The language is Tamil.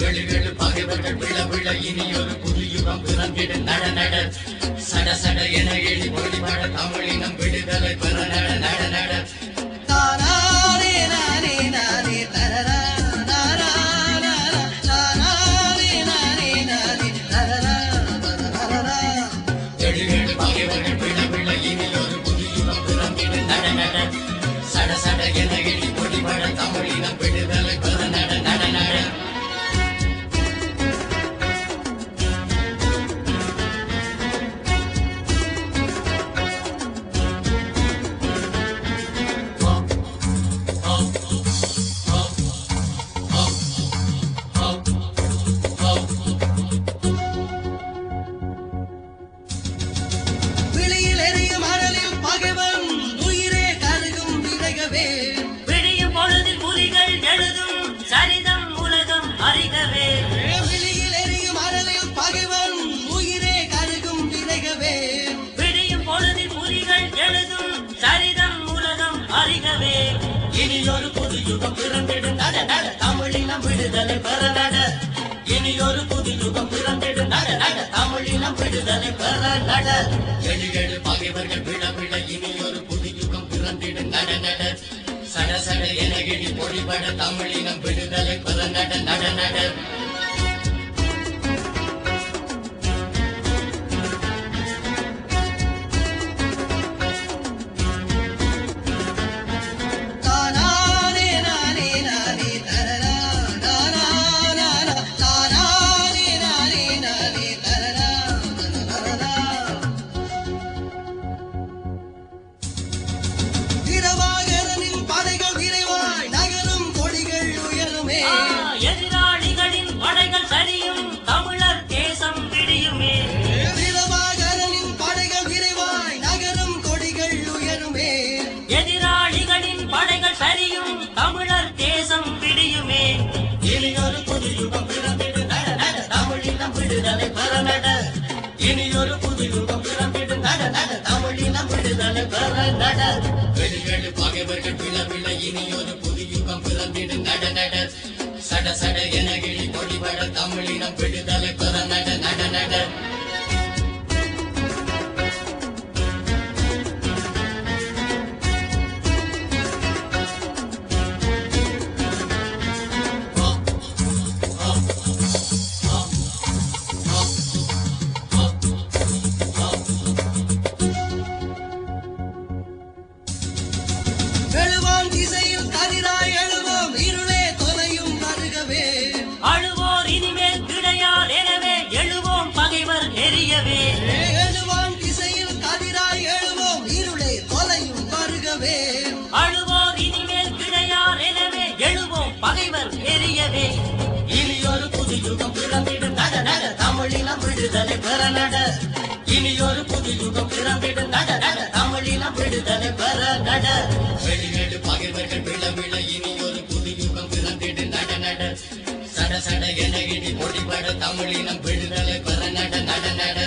வெளிவேடு பகைவர்கள் விழ விழ இனி புது யுகம் பிறந்திடு நட நட இனி ஒரு புது யுகம் பிறந்திடும். நட நட தமிழினம் விடுதலை பெற நட இனி ஒரு புது யுகம் பிறந்திடும். நட நட தமிழினம் விடுதலை பெற நட எழு எழு பகைவர்கள் விழ விழ இனி ஒரு புது யுகம் பிறந்திடும். நட நட சட சட என இடி பொழிபட தமிழினம் விடுதலை பெற நட நட நட. விடுதலை பரநட இனி ஒரு புது யுகம் பிறந்திடு நட நட. தமிழின விடுதலை பரநட நட. வெளிவேடு பகைவர்கள் விழ இனி ஒரு புது யுகம் பிறந்திடு நட நட. சட சட என கிளி பொடிபட தமிழினம் விடுதலை பரநட தொடர் எரியவே. இனி ஒரு புது யுகம் பிறந்திடும் நட நட தமிழினம் விடுதலை பெற நட. இனி ஒரு புது யுகம் பிறந்திடும் நட நட தமிழினம் விடுதலை பெற நட. வெளிநாடு பகைவர்கள் விழ விழ இனி ஒரு புது யுகம் பிறந்திடு நட நட. சட சட என இடி பொடிபட தமிழினம் விடுதலை பெற நட நட நட.